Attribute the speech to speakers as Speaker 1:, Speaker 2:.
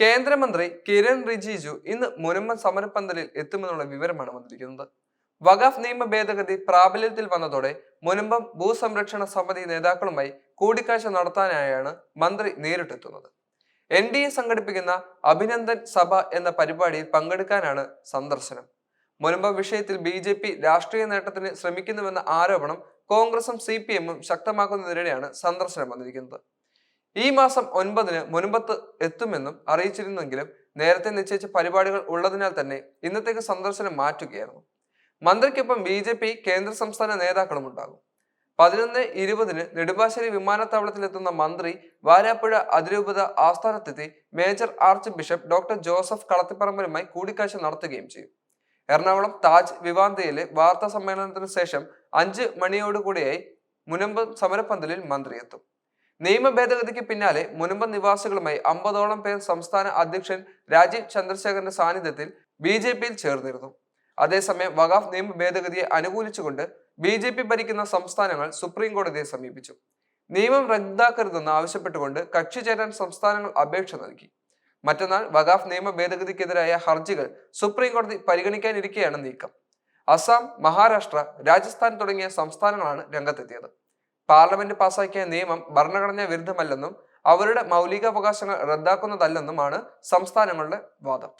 Speaker 1: കേന്ദ്രമന്ത്രി കിരൺ റിജിജു ഇന്ന് മുനമ്പം സമരപ്പന്തലിൽ എത്തുമെന്നുള്ള വിവരമാണ് വന്നിരിക്കുന്നത്. വഖാഫ് നിയമ ഭേദഗതി പ്രാബല്യത്തിൽ വന്നതോടെ മുനമ്പം ഭൂസംരക്ഷണ സമിതി നേതാക്കളുമായി കൂടിക്കാഴ്ച നടത്താനായാണ് മന്ത്രി നേരിട്ടെത്തുന്നത്. എൻ ഡി എ സംഘടിപ്പിക്കുന്ന അഭിനന്ദൻ സഭ എന്ന പരിപാടിയിൽ പങ്കെടുക്കാനാണ് സന്ദർശനം. മുനമ്പം വിഷയത്തിൽ ബി ജെ പി രാഷ്ട്രീയ നേട്ടത്തിന് ശ്രമിക്കുന്നുവെന്ന ആരോപണം കോൺഗ്രസും സി പി എമ്മും ശക്തമാക്കുന്നതിനിടെയാണ് സന്ദർശനം വന്നിരിക്കുന്നത്. ഈ മാസം ഒൻപതിന് മുൻപത്ത് എത്തുമെന്നും അറിയിച്ചിരുന്നെങ്കിലും നേരത്തെ നിശ്ചയിച്ച പരിപാടികൾ ഉള്ളതിനാൽ തന്നെ ഇന്നത്തേക്ക് സന്ദർശനം മാറ്റുകയായിരുന്നു. മന്ത്രിക്കൊപ്പം ബി ജെ പി കേന്ദ്ര സംസ്ഥാന നേതാക്കളും ഉണ്ടാകും. പതിനൊന്ന് ഇരുപതിന് നെടുമ്പാശ്ശേരി വിമാനത്താവളത്തിലെത്തുന്ന മന്ത്രി വാരാപ്പുഴ അതിരൂപത ആസ്ഥാനത്തെത്തി major archbishop doctor Joseph കളത്തിപ്പറമ്പലുമായി കൂടിക്കാഴ്ച നടത്തുകയും ചെയ്യും. എറണാകുളം താജ് വിവാന്തയിലെ വാർത്താ സമ്മേളനത്തിന് ശേഷം അഞ്ച് മണിയോടുകൂടിയായി മുനമ്പം സമരപ്പന്തലിൽ മന്ത്രി എത്തും. നിയമ ഭേദഗതിക്ക് പിന്നാലെ മുനമ്പ നിവാസികളുമായി അമ്പതോളം പേർ സംസ്ഥാന അധ്യക്ഷൻ രാജീവ് ചന്ദ്രശേഖരന്റെ സാന്നിധ്യത്തിൽ ബി ജെ പിയിൽ ചേർന്നിരുന്നു. അതേസമയം വഖാഫ് നിയമ ഭേദഗതിയെ അനുകൂലിച്ചുകൊണ്ട് ബി ജെ പി ഭരിക്കുന്ന സംസ്ഥാനങ്ങൾ സുപ്രീം കോടതിയെ സമീപിച്ചു. നിയമം റദ്ദാക്കരുതെന്ന് ആവശ്യപ്പെട്ടുകൊണ്ട് കക്ഷി ചേരാൻ സംസ്ഥാനങ്ങൾ അപേക്ഷ നൽകി. മറ്റന്നാൾ വഖാഫ് നിയമ ഭേദഗതിക്കെതിരായ ഹർജികൾ സുപ്രീം കോടതി പരിഗണിക്കാനിരിക്കെയാണ് നീക്കം. അസം മഹാരാഷ്ട്ര രാജസ്ഥാൻ തുടങ്ങിയ സംസ്ഥാനങ്ങളാണ് രംഗത്തെത്തിയത്. പാർലമെന്റ് പാസാക്കിയ നിയമം ഭരണഘടനാ വിരുദ്ധമല്ലെന്നും അവരുടെ മൗലികാവകാശങ്ങൾ റദ്ദാക്കുന്നതല്ലെന്നുമാണ് സംസ്ഥാനങ്ങളുടെ വാദം.